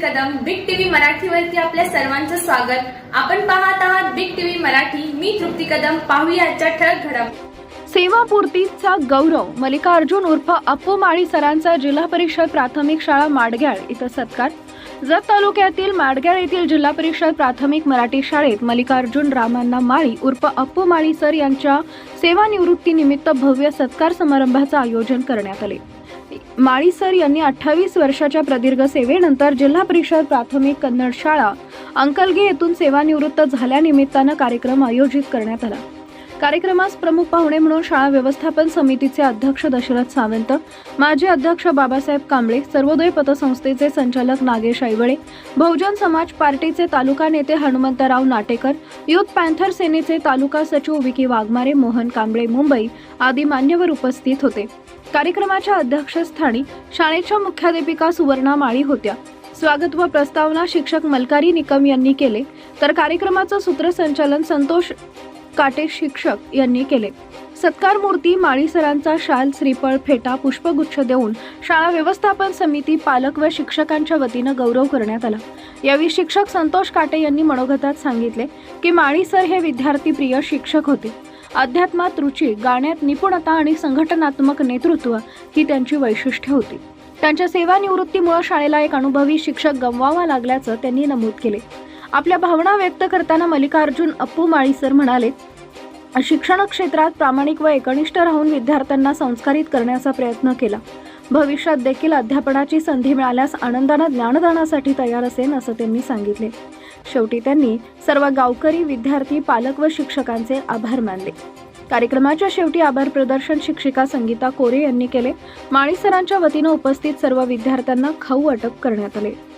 मराठीवरती आपल्या सर्वांचं स्वागत. आपण पाहत आहात बिग टीव्ही मराठी. मी तृप्ती कदम. पाहूया आजच्या ठळक घडामोडी सेवापूर्तीचा गौरव. मल्लिकार्जुन उर्फ अप्पू माळी सरांचा जिल्हा परिषद प्राथमिक शाळा माडग्याळ इथं सत्कार. जत तालुक्यातील माडग्याळ येथील जिल्हा परिषद प्राथमिक मराठी शाळेत मल्लिकार्जुन रामांना माळी उर्फ अप्पू माळी सर यांच्या सेवानिवृत्तीनिमित्त भव्य सत्कार समारंभाचं आयोजन करण्यात आले. माळी सर यांनी अठ्ठावीस वर्षाच्या प्रदीर्घ सेवेनंतर जिल्हा परिषद प्राथमिक कन्नड शाळा अंकलगे येथून सेवानिवृत्त झाल्यानिमित्तानं कार्यक्रम आयोजित करण्यात आला. कार्यक्रमास प्रमुख पाहुणे म्हणून शाळा व्यवस्थापन समितीचे अध्यक्ष दशरथ सावंत माजी अध्यक्ष बाबासाहेब कांबळे सर्वोदय पतसंस्थेचे संचालक नागेश ऐवळे बहुजन समाज पार्टीचे तालुका नेते हनुमंतराव नाटेकर युथ पॅन्थर सेनेचे तालुका सचिव विकी वाघमारे मोहन कांबळे मुंबई आदी मान्यवर उपस्थित होते. कार्यक्रमाच्या अध्यक्षस्थानी शाळेच्या मुख्याध्यापिका सुवर्णा माळी होत्या. स्वागत व प्रस्तावना शिक्षक मलकारी निकम यांनी केले. तर कार्यक्रमाचं सूत्रसंचालन संतोष काटे शिक्षक यांनी केले. सत्कार मूर्ती माळी सरांचा शाल श्रीफळ फेटा पुष्पगुच्छ देऊन शाळा व्यवस्थापन समिती पालक व शिक्षकांच्या वतीनं गौरव करण्यात आला. यावेळी शिक्षक संतोष काटे यांनी मनोगतात सांगितले की माळी सर हे विद्यार्थी प्रिय शिक्षक होते. अध्यात्मात रुची गाण्यात निपुणता आणि संघटनात्मक नेतृत्व ही त्यांची वैशिष्ट्ये होती. त्यांच्या सेवानिवृत्तीमुळे शाळेला एक अनुभवी शिक्षक गमवावा लागल्याचं त्यांनी नमूद केले. आपल्या भावना व्यक्त करताना मल्लिकार्जुन अप्पू माळीसर म्हणाले शिक्षण क्षेत्रात प्रामाणिक व एकनिष्ठ राहून विद्यार्थ्यांना संस्कारित करण्याचा प्रयत्न केला. भविष्यात देखील अध्यापनाची संधी मिळाल्यास आनंदानं ज्ञानदानासाठी तयार असेल असं त्यांनी सांगितले. शेवटी त्यांनी सर्व गावकरी विद्यार्थी पालक व शिक्षकांचे आभार मानले. कार्यक्रमाच्या शेवटी आभार प्रदर्शन शिक्षिका संगीता कोरे यांनी केले. माळी सरांच्या वतीनं उपस्थित सर्व विद्यार्थ्यांना खाऊ अटक करण्यात आले.